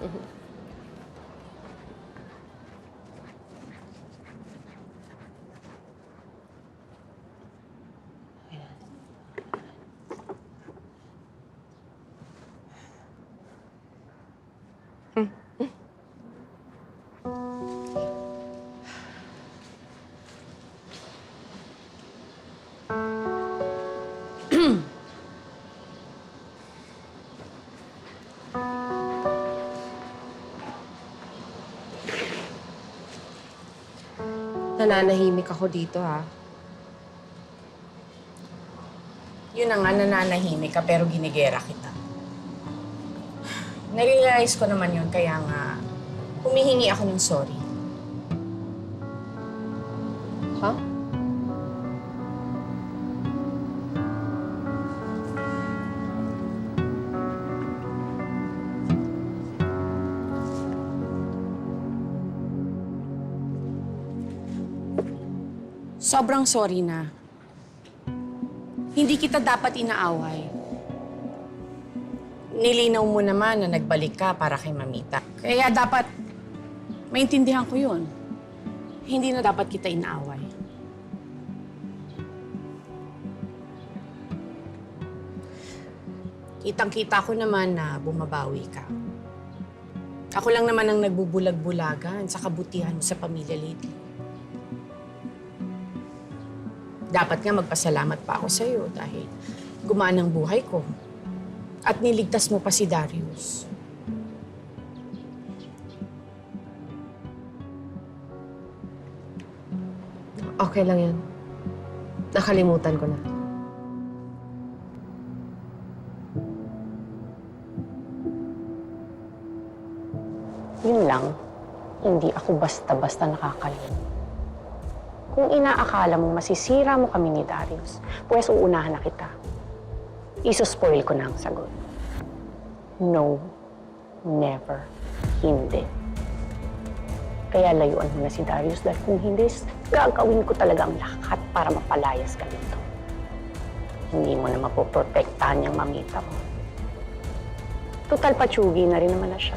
Mm-hmm. Nananahimik ako dito, ha? Yun na nga, nananahimik ka pero ginigera kita. Narealize ko naman yun, kaya nga humihingi ako ng sorry. Ha? Sobrang sorry na. Hindi kita dapat inaaway. Nilinaw mo naman na nagbalik ka para kay Mamita. Kaya dapat maintindihan ko yun. Hindi na dapat kita inaaway. Kitang-kita ko naman na bumabawi ka. Ako lang naman ang nagbubulag-bulagan sa kabutihan mo sa pamilya lately. Dapat nga magpasalamat pa ako sa'yo dahil gumaan ang buhay ko. At niligtas mo pa si Darius. Okay lang yan. Nakalimutan ko na. Yun lang, hindi ako basta-basta nakakalimot. Kung inaakala mo masisira mo kami ni Darius, pues uunahan na kita. Isuspoil ko na ang sagot. No, never, hindi. Kaya layuan mo na si Darius dahil kung hindi, gagawin ko talaga ang lahat para mapalayas ka nito. Hindi mo na mapoprotektahan niyang mamita mo. Total patsugi na rin naman na siya.